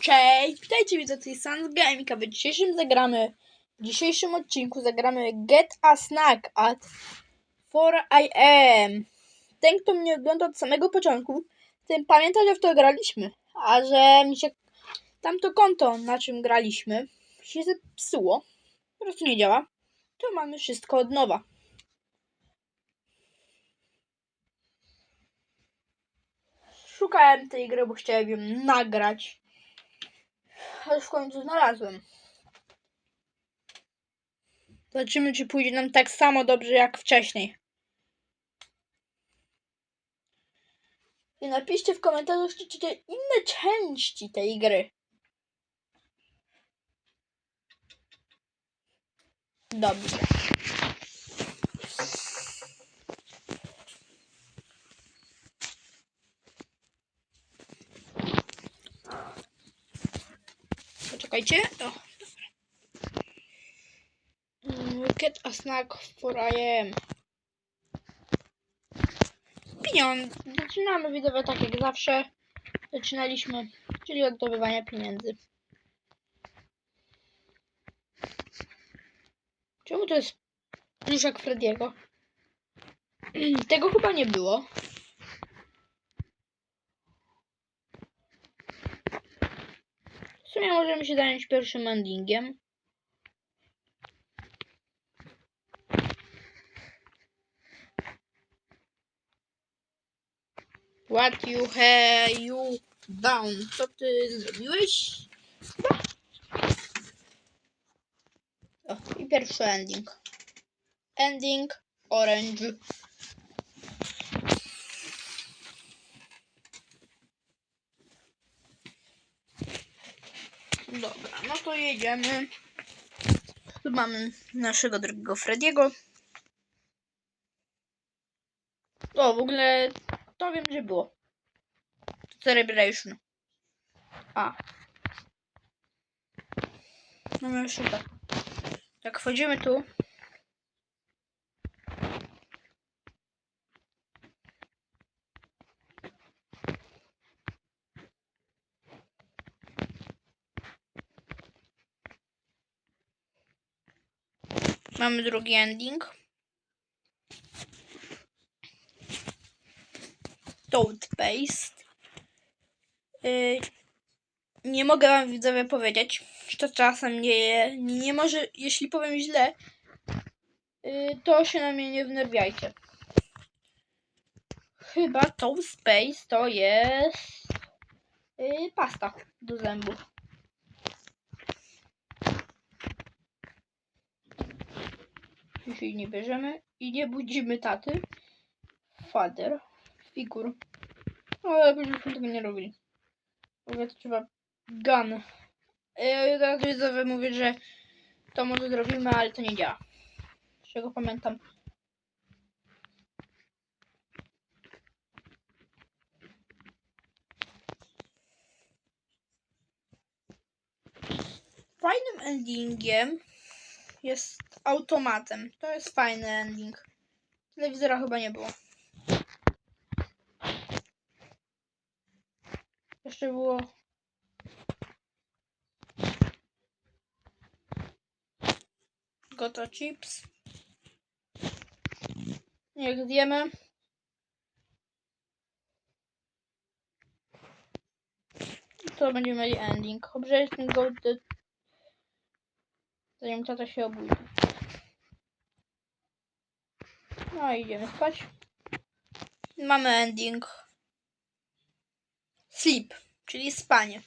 Cześć, witajcie widzę tej Sans Gaming, a w dzisiejszym zagramy, w dzisiejszym odcinku zagramy Get a Snack at 4 am. Ten, kto mnie ogląda od samego początku, ten pamięta, że w to graliśmy, a że mi się tamto konto, na czym graliśmy, się zepsuło, po prostu nie działa, to mamy wszystko od nowa. Szukałem tej gry, bo chciałem ją nagrać. Ale w końcu znalazłem. Zobaczymy, czy pójdzie nam tak samo dobrze jak wcześniej. I napiszcie w komentarzu, czy chcecie inne części tej gry. Dobrze. Poczekajcie. O. Mm, Get a snack for I am. Pieniądze. Zaczynamy widzowie tak jak zawsze. Zaczynaliśmy, czyli od zdobywania pieniędzy. Czemu to jest pluszek Frediego? Tego chyba nie było. Sumie możemy się zająć pierwszym endingiem. What you have you done? Co ty zrobiłeś? O, i pierwszy ending. Ending orange. Dobra, no to jedziemy. Tu mamy naszego drugiego Frediego. O, w ogóle to wiem, że było. Celebration. A. Mamy jeszcze tak. Tak, wchodzimy tu. Mamy drugi ending. Toothpaste. Yy, nie mogę wam widzowie powiedzieć, że to czasem nie, nie, może, jeśli powiem źle, yy, to się na mnie nie wnerwiajcie. Chyba Toothpaste to jest yy, pasta do zębów. Jeśli nie bierzemy i nie budzimy taty. Father. Figur. Ale byśmy tego nie robili. Ogóle to trzeba gun. Ja teraz widzowie mówię, że to może zrobimy, ale to nie działa. Z czego pamiętam. Fajnym endingiem jest automatem. To jest fajny ending. Telewizora chyba nie było. Jeszcze było. Goto chips. Niech zjemy. To będziemy mieli ending. Dobrze, ten go zanim tata się obudzi. No i idziemy spać. Mamy ending. Sleep, czyli spanie.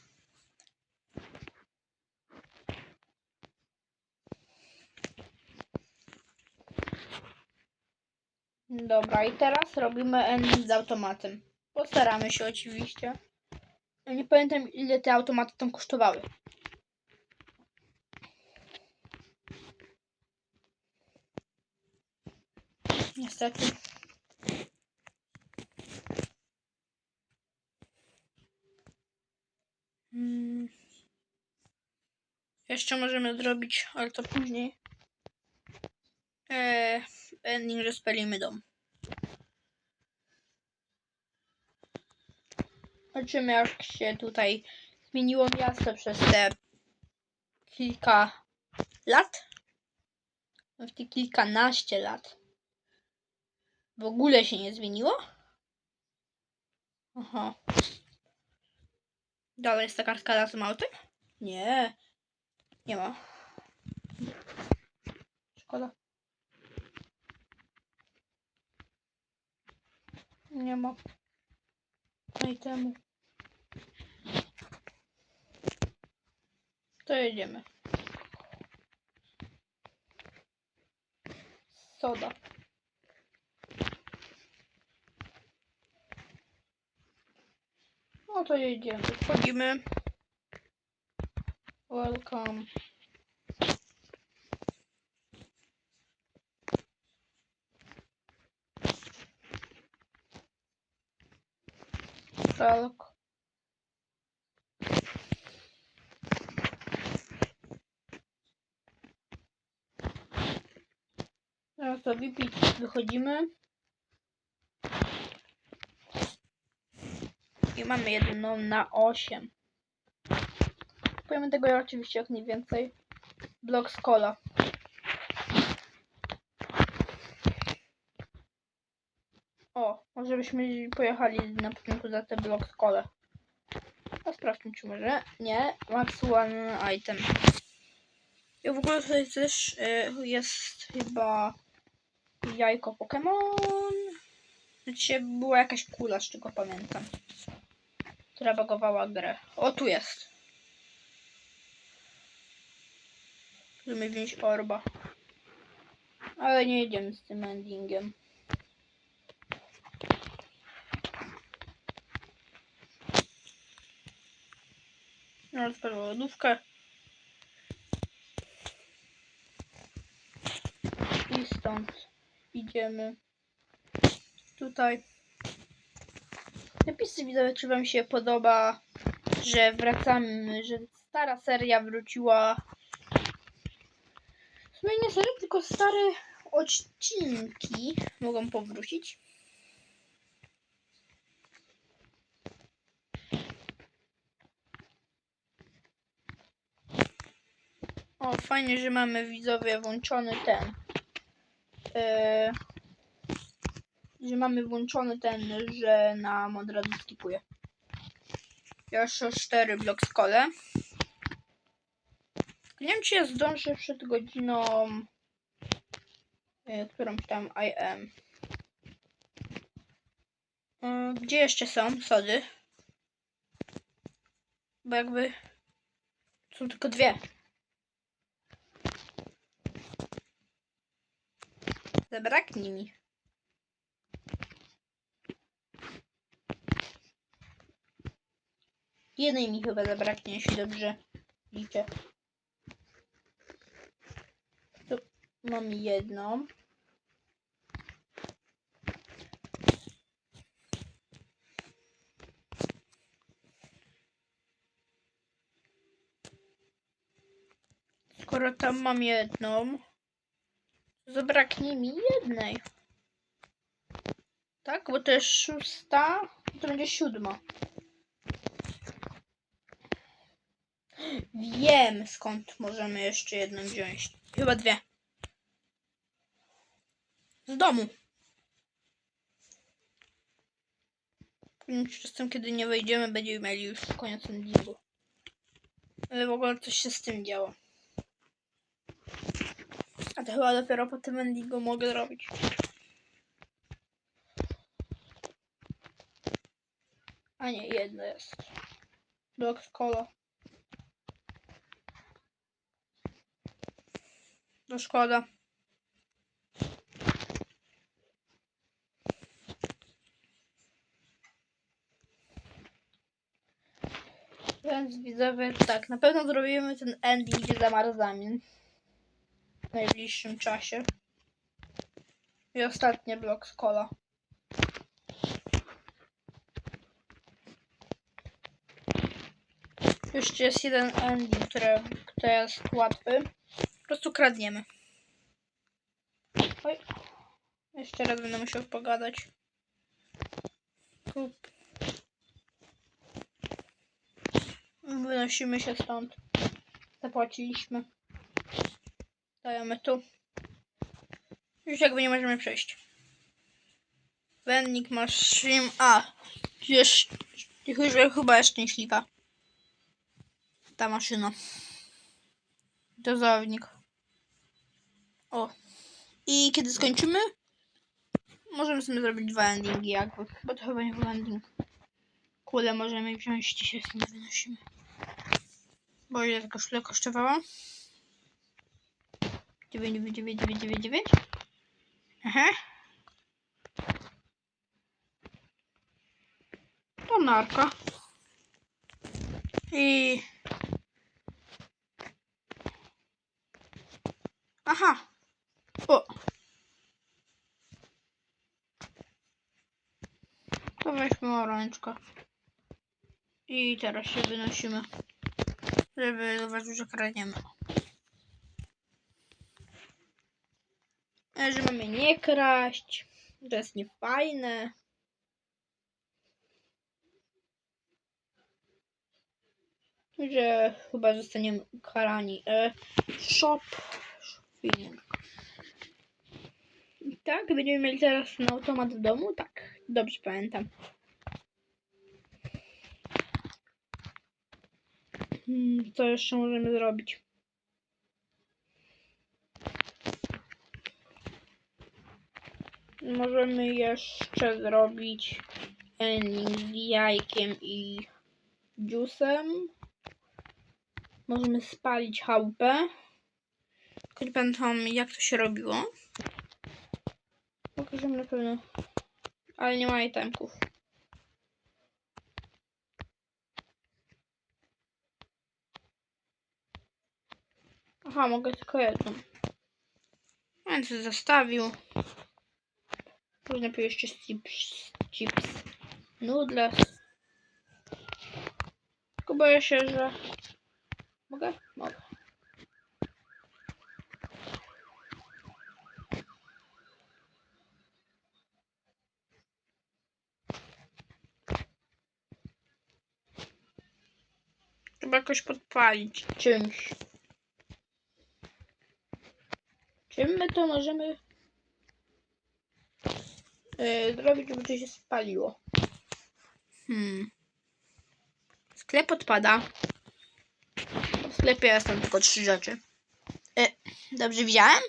Dobra, i teraz robimy ending z automatem. Postaramy się oczywiście. Nie pamiętam ile te automaty tam kosztowały. Niestety. Mm. Jeszcze możemy zrobić, ale to później. Eee, ending, że spalimy dom. Zobaczymy jak się tutaj zmieniło miasto przez te kilka lat. W te kilkanaście lat. W ogóle się nie zmieniło? Aha. Dalej jest ta kartka z Małtem? Nie. Nie ma. Szkoda. Nie ma. No i temu. To jedziemy. Soda. To jedziemy. Wchodzimy. Welcome. Welcome. Teraz to wypić, wychodzimy. Mamy jedną na 8. Kupujemy tego oczywiście jak najwięcej. Blok z cola. O, może byśmy pojechali na początku za te blok z cola. A sprawdźmy czy może. Nie, max one item. I w ogóle tutaj też y, jest chyba jajko Pokémon. Znaczy była jakaś kula, z czego pamiętam. Która bagowała grę. O, tu jest. Możemy wziąć orba. Ale nie jedziemy z tym endingiem. No, odpalę lodówkę. I stąd idziemy tutaj. Napisy widzowie, czy wam się podoba, że wracamy, że stara seria wróciła. W sumie nie seria, tylko stare odcinki mogą powrócić. O, fajnie, że mamy widzowie włączony ten. Yy, że mamy włączony ten, że na mod razu skipuje. O 4 blok z kole. Nie wiem, czy ja zdążę przed godziną, yy, którąś tam I am. Yy, gdzie jeszcze są sody? Bo jakby są tylko dwie. Zabraknie mi. Jednej mi chyba zabraknie, jeśli dobrze liczę. Tu mam jedną. Skoro tam mam jedną, zabraknie mi jednej. Tak, bo to jest szósta, to będzie siódma. Wiem skąd możemy jeszcze jedną wziąć. Chyba dwie. Z domu. Czasem, kiedy nie wejdziemy, będziemy mieli już koniec endingu. Ale w ogóle coś się z tym działo. A to chyba dopiero po tym endingu mogę zrobić. A nie, jedno jest. Blok z No szkoda. Więc widzowie, tak, na pewno zrobimy ten ending, gdzie zamarzamy. W najbliższym czasie. I ostatni blok z kola. Jeszcze jest jeden ending, który, który jest łatwy. Prostu kradniemy. Oj. Jeszcze raz będę musiał pogadać. Kup. Wynosimy się stąd. Zapłaciliśmy. Dajemy tu. Już jakby nie możemy przejść. Wennik maszyn. A, już, już chyba jest szczęśliwa. Ta maszyna. Dozownik. O. I kiedy skończymy, możemy sobie zrobić dwa endingi jakby. Bo to chyba nie był ending. Kule możemy wziąć, dzisiaj z tym wynosimy. Bo ile ta koszula kosztowała? 99999. Aha. To narka. I... Aha. O. To weźmy oręczkę. I teraz się wynosimy. Żeby zobaczyć, że kradniemy. E, Że mamy nie kraść. To jest niefajne. Że chyba zostaniemy ukarani. E, shop. Shopping. Tak, będziemy mieli teraz na automat w domu? Tak, dobrze pamiętam. Hmm, co jeszcze możemy zrobić? Możemy jeszcze zrobić ending z jajkiem i dżusem. Możemy spalić chałupę. Tylko pamiętam jak to się robiło. Pokażemy na pewno. Ale nie ma itemków. Aha, mogę tylko jedną. Więc zostawił. Później najpierw jeszcze chips, chips. Noodles. Tylko boję się, że... Mogę? Mogę. Trzeba jakoś podpalić czymś. Czym my to możemy yy, zrobić, żeby to się spaliło? Hmm. Sklep odpada. W sklepie są tylko trzy rzeczy. E, dobrze widziałem?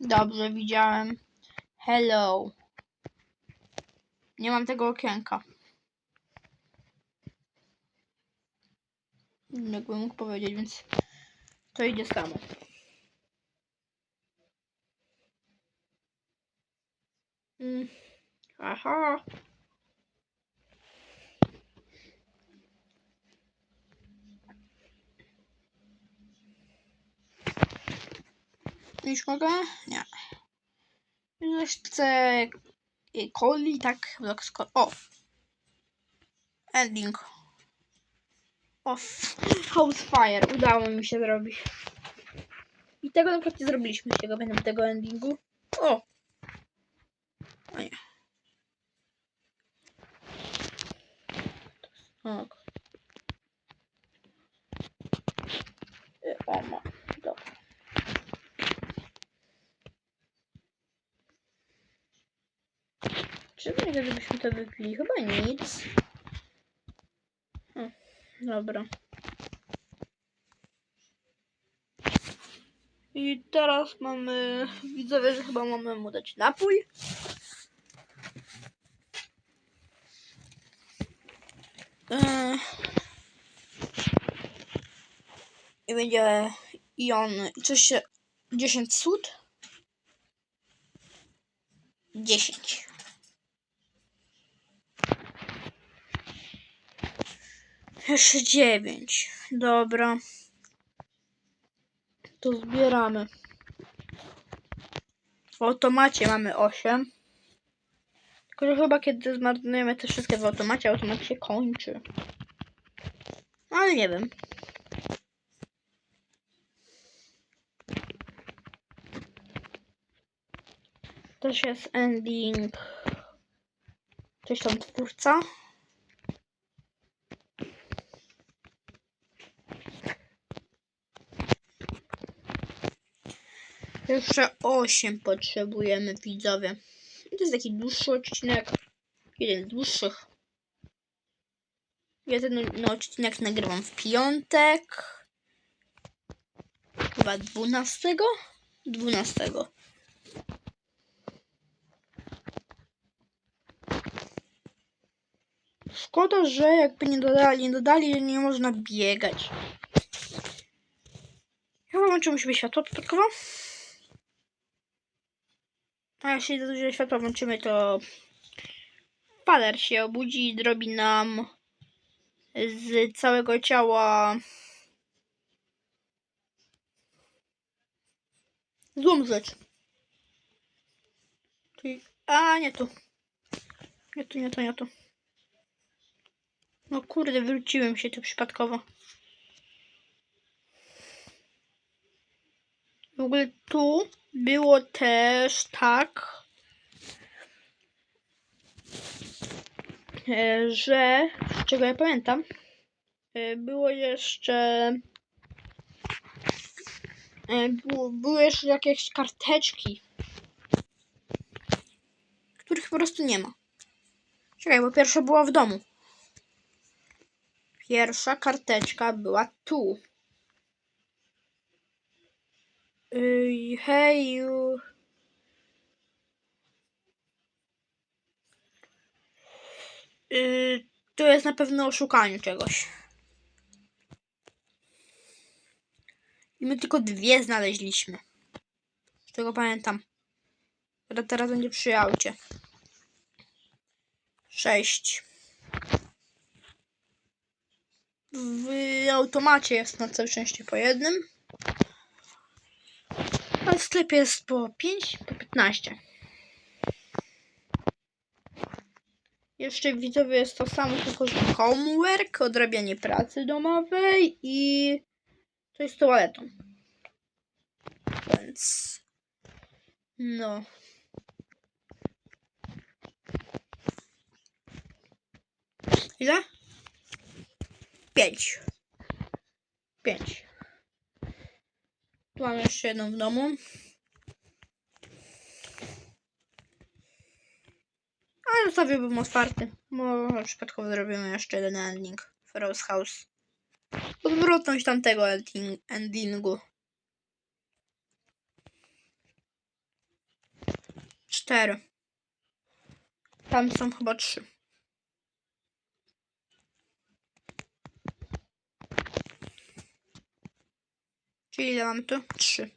Dobrze widziałem. Hello. Nie mam tego okienka. Jakbym mógł powiedzieć, więc to idzie samo. Mm. Aha. Już mogę? Nie. Y, coli, tak? O! Ending. Of. House Fire. Udało mi się zrobić. I tego na przykład nie zrobiliśmy tego, będę tego endingu. O! A nie. Tak. Y, O, ma. Dobra. Czy będzie, żebyśmy to wypili? Chyba nic. Dobra. I teraz mamy... Widzowie, że chyba mamy mu dać napój. I będzie i on coś się 10 sód 10 jeszcze 9 dobra. To zbieramy. W automacie mamy 8 tylko że chyba kiedy zmarnujemy te wszystkie w automacie automat się kończy. Ale nie wiem. Też jest ending. Coś tam twórca. Jeszcze 8 potrzebujemy, widzowie. To jest taki dłuższy odcinek. Jeden z dłuższych. Ja ten no, odcinek nagrywam w piątek. Chyba 12? 12. Szkoda, że jakby nie dodali, nie dodali, że nie można biegać. Chyba włączymy sobie światło dodatkowo. A jeśli dużo światła włączymy, to paler się obudzi i zrobi nam z całego ciała złą rzecz. Czyli... A, nie tu. Nie tu, nie tu, nie tu. No kurde, wróciłem się tu przypadkowo. W ogóle tu było też tak, e, że z czego ja pamiętam, e, było jeszcze e, było, były jeszcze jakieś karteczki, których po prostu nie ma. Czekaj, bo pierwsza była w domu. Pierwsza karteczka była tu. Hej. Yy. Yy, to jest na pewno o szukaniu czegoś. I my tylko dwie znaleźliśmy. Z tego pamiętam. Teraz będzie przy aucie. Sześć. W automacie jest na całe szczęście po jednym. W sklepie jest po 5, po 15. Jeszcze widzowie jest to samo, tylko że homework, odrabianie pracy domowej i to jest toaletą. Więc no. Ile? Pięć. Pięć. Tu mam jeszcze jedną w domu. Ale zostawiłbym otwarty. Może przypadkowo zrobimy jeszcze jeden ending. Rose House. Odwrotność tamtego ending, endingu. Cztery. Tam są chyba trzy. Czyli ile mamy tu? Trzy.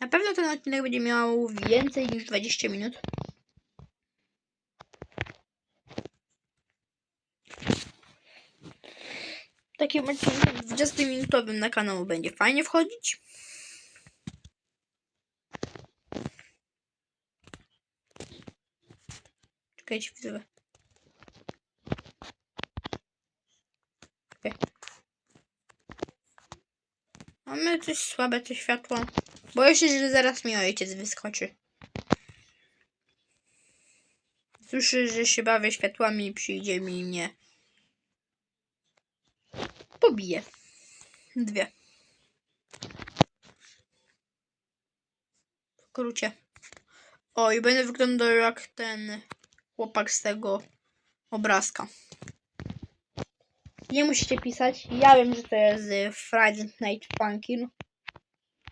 Na pewno ten odcinek będzie miał więcej niż 20 minut. Takim odcinkiem 20-minutowym na kanał będzie fajnie wchodzić. Czekajcie, widzowie. Mamy coś słabe, to światło. Boję się, że zaraz mi ojciec wyskoczy. Słyszy, że się bawię światłami i przyjdzie mi mnie. Pobije. Dwie. W skrócie. O, i będę wyglądał jak ten chłopak z tego obrazka. Nie musicie pisać. Ja wiem, że to jest y, Friday Night Funkin.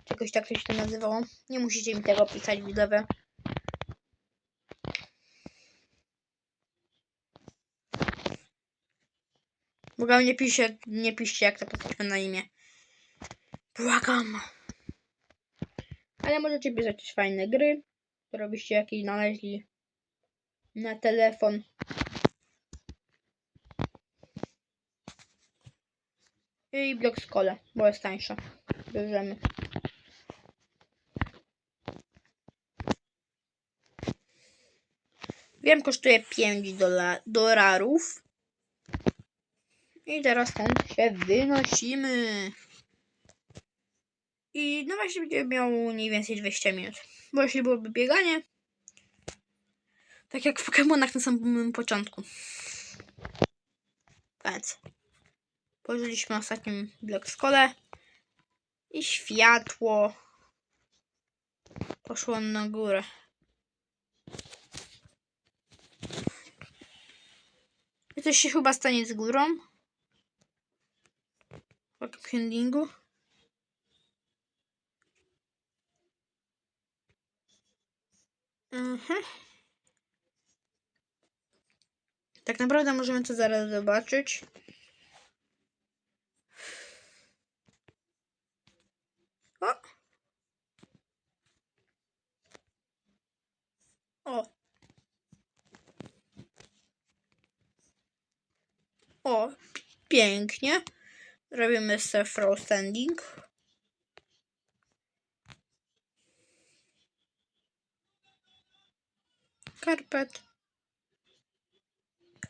Czegoś tak się to nazywało. Nie musicie mi tego pisać, widzowie. Błagam, nie piszcie, nie piszcie jak to postać ma na imię. Błagam. Ale możecie pisać fajne gry, które byście jakieś znaleźli na telefon. I blok z kole, bo jest tańsza. Bierzemy. Wiem, kosztuje 5 dola dolarów. I teraz stąd się wynosimy. I no właśnie będzie miał mniej więcej 20 minut. Bo jeśli byłoby bieganie, tak jak w Pokemonach na samym początku. koniec. Położyliśmy ostatnim blok w kole. I światło poszło na górę. I coś się chyba stanie z górą. Takim endingu. Mhm. Tak naprawdę możemy to zaraz zobaczyć. O! O! O, pi- pięknie. Robimy sobie throw. Karpet.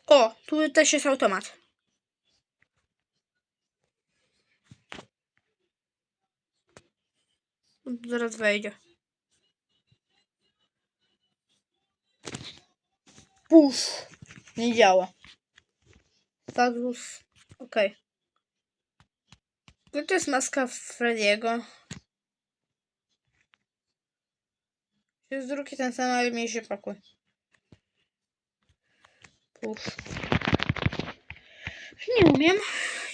O, tu też jest automat. Zaraz wejdzie. Pusz. Nie działa. Status. Okej. Okay. To jest maska Frediego. Jest drugi ten sam, ale mniejszy pokój. Pusz. Nie umiem.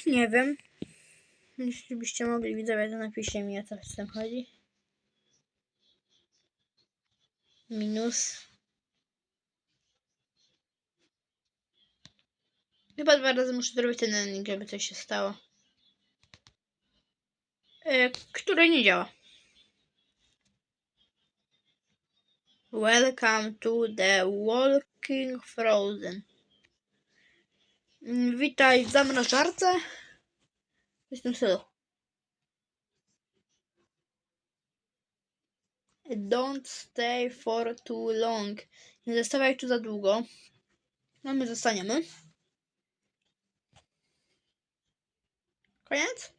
Nie wiem. Jeśli byście mogli widzowie, to napiszcie mi o co z tym chodzi. Minus. Chyba dwa razy muszę zrobić ten ending, żeby coś się stało. E, który nie działa. Welcome to the Walking Frozen. Mm, Witaj w zamrażarce. Jestem stylu. Don't stay for too long. Nie zostawaj tu za długo. No my zostaniemy. Koniec?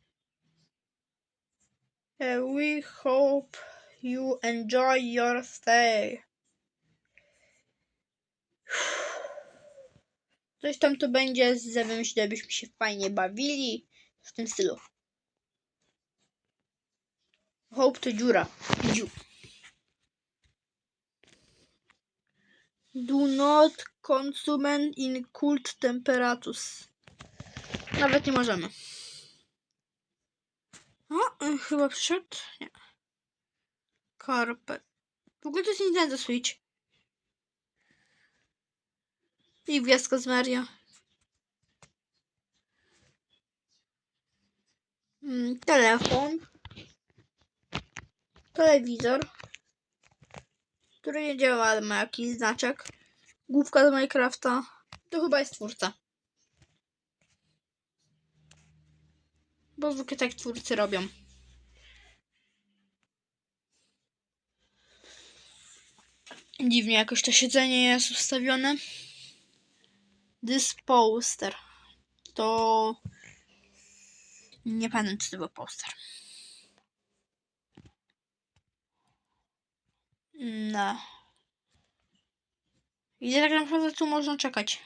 We hope you enjoy your stay. Coś tam to będzie, żebyśmy byśmy się fajnie bawili. W tym stylu. Hope to dziura. Dziu. Do not consume in cold temperatures. Nawet nie możemy. O, y, chyba przyszedł? Nie. Carpet. W ogóle to jest Nintendo Switch. I gwiazdka z Mario. Mm, telefon. Telewizor. Który nie działa, ale ma jakiś znaczek. Główka z Minecrafta. To chyba jest twórca. Bo zwykle tak twórcy robią. Dziwnie jakoś to siedzenie jest ustawione. This poster. To... Nie pamiętam, czy to był poster. No. I tak naprawdę tu można czekać.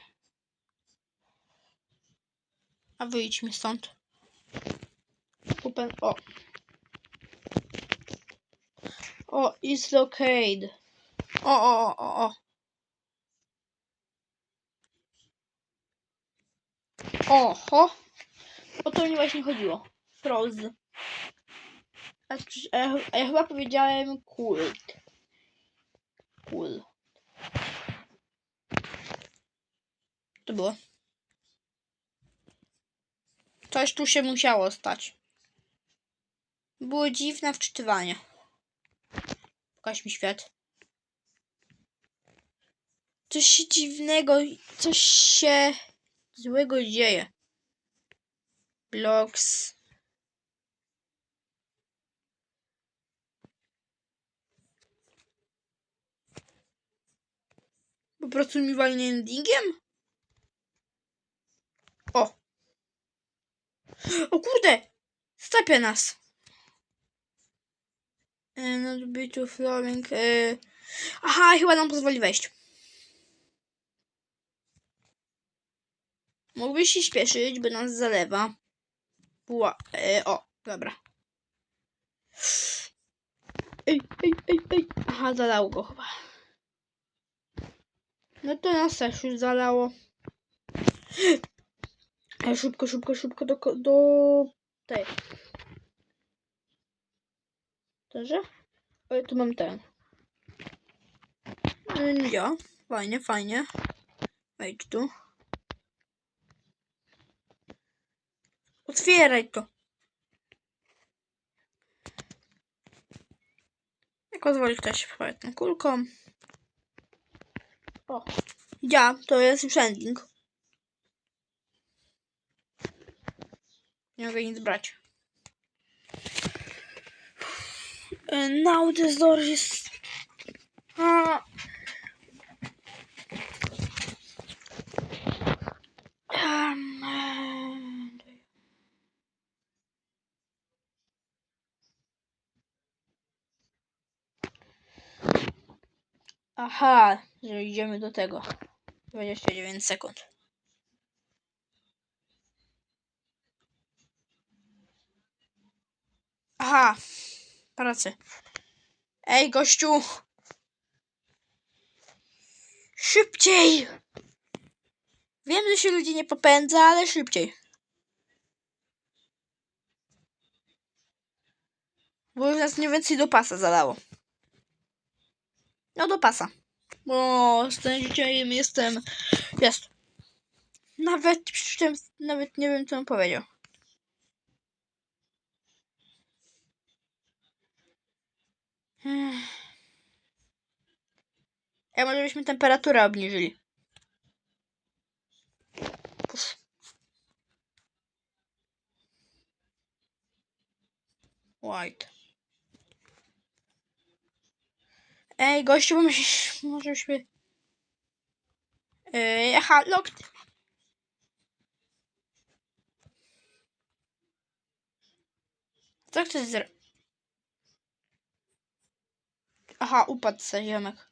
A wyjdźmy stąd. Open. O. O, is located. O, o, o, o. Oho. O to mi właśnie chodziło. Froze. A, czy- a, ja- ja chyba powiedziałem kult. Cool. To było. Coś tu się musiało stać. Było dziwne wczytywanie. Pokaż mi świat. Coś się dziwnego, coś się złego dzieje. Blocks. Po prostu mi walnie endingiem? O! O kurde! Stapia nas! E, Not be too flowing. e, Aha, chyba nam pozwoli wejść. Mógłbyś się śpieszyć, by nas zalewa. Ła, e, o, dobra. Ej, ej, ej, ej. Aha, zalało go chyba. No to nas też już zalało. Szybko, szybko, szybko do, do tej. Tenże? Oj, tu mam ten. Mm, Ja, fajnie, fajnie. Wejdź tu. Otwieraj to. Jak pozwolisz też wpływać tą kulką. O. Ja, to jest już ending. Nie mogę nic brać. Uh, now this door is... Uh, Aha, że idziemy do tego. 29 sekund. Aha, pracy. Ej, gościu! Szybciej! Wiem, że się ludzi nie popędza, ale szybciej. Bo już nas mniej więcej do pasa zalało. No do pasa. Bo z tym jestem... Jest. Nawet nawet nie wiem, co on powiedział. Ja może byśmy temperaturę obniżyli. White. Ej, gościu, myślisz, może byśmy... Yy, aha, locked. Co chcesz zrobić? Aha, upadł se ziomek.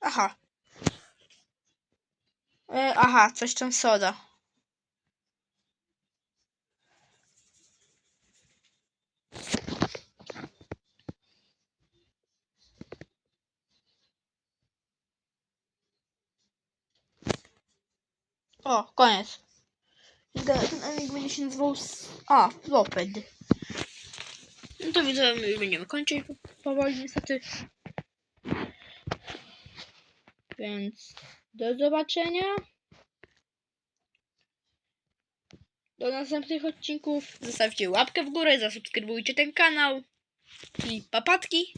Aha. E, aha, coś tam soda. O, koniec. Ten emik będzie się nazywał... A, Loped. No to widzę, my będziemy kończyć powoli niestety. Więc do zobaczenia. Do następnych odcinków. Zostawcie łapkę w górę, zasubskrybujcie ten kanał. I papatki.